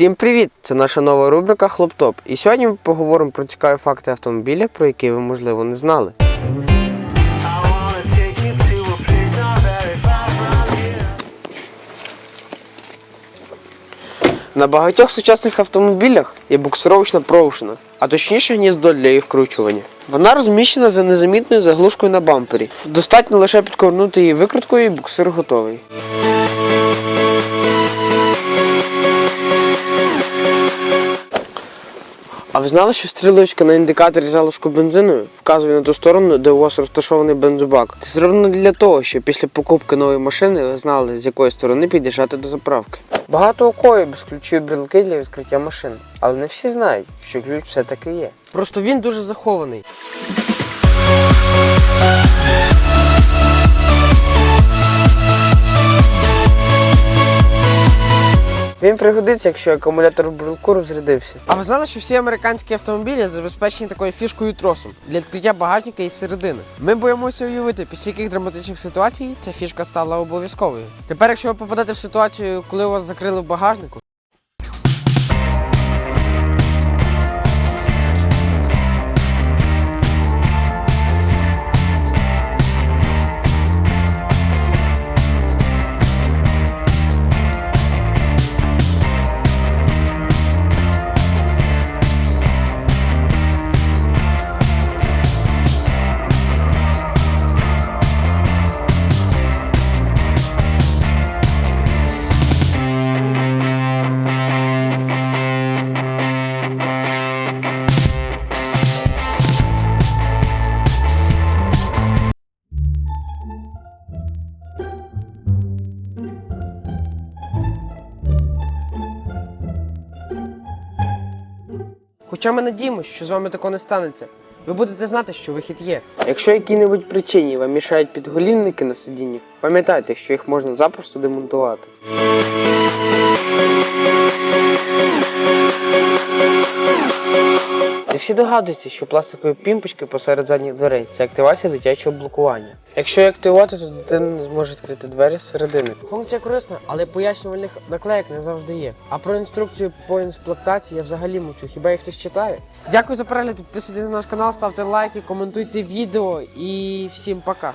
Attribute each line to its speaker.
Speaker 1: Всім привіт! Це наша нова рубрика Хлоптоп. І сьогодні ми поговоримо про цікаві факти автомобіля, про які ви, можливо, не знали. На багатьох сучасних автомобілях є буксировочна провушина, а точніше гніздо для її вкручування. Вона розміщена за незамітною заглушкою на бампері. Достатньо лише підковернути її викруткою і буксир готовий. А ви знали, що стрілочка на індикаторі залишку бензину вказує на ту сторону, де у вас розташований бензобак? Це зроблено для того, щоб після покупки нової машини ви знали, з якої сторони під'їжджати до заправки. Багато у кої без ключів брелки для відкриття машин, але не всі знають, що ключ все-таки є. Просто він дуже захований. Він пригодиться, якщо акумулятор брелку розрядився. А ви знали, що всі американські автомобілі забезпечені такою фішкою тросом для відкриття багажника із середини. Ми боїмося уявити, після яких драматичних ситуацій ця фішка стала обов'язковою. Тепер, якщо ви попадете в ситуацію, коли вас закрили в багажнику. Хоча ми надіємося, що з вами такого не станеться. Ви будете знати, що вихід є. Якщо якій-небудь причині вам мішають підголівники на сидінні, пам'ятайте, що їх можна запросто демонтувати. Всі догадуються, що пластикові пімпочки посеред задніх дверей це активація дитячого блокування. Якщо її активувати, то дитина зможе відкрити двері зсередини. середини. Функція корисна, але пояснювальних наклеїк не завжди є. А про інструкцію по інсплектації я взагалі мучу. Хіба їх хтось читає? Дякую за перегляд, підписуйтесь на наш канал, ставте лайки, коментуйте відео і всім пока.